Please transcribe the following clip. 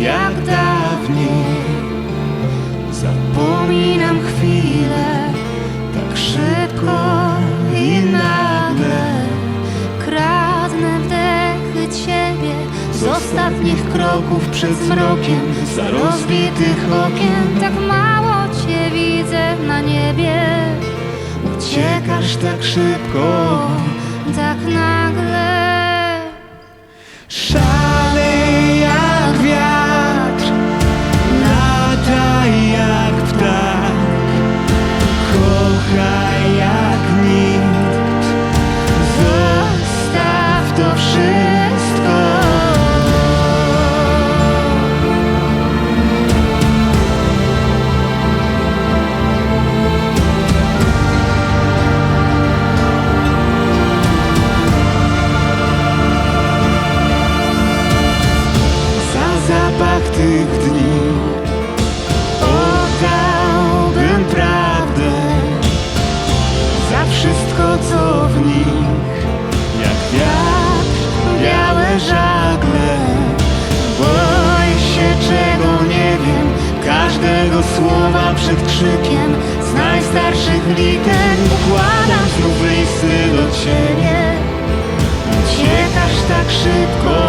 jak dawniej. Zapominam chwilę tak szybko i nagle. Kradnę wdechy ciebie z ostatnich kroków przed zmrokiem Za rozbitych okien. Tak mało cię widzę na niebie. Uciekasz tak szybko Tak nagle zapach tych dni przed krzykiem Z najstarszych liter. Układam znów listy do Ciebie. Uciekasz tak szybko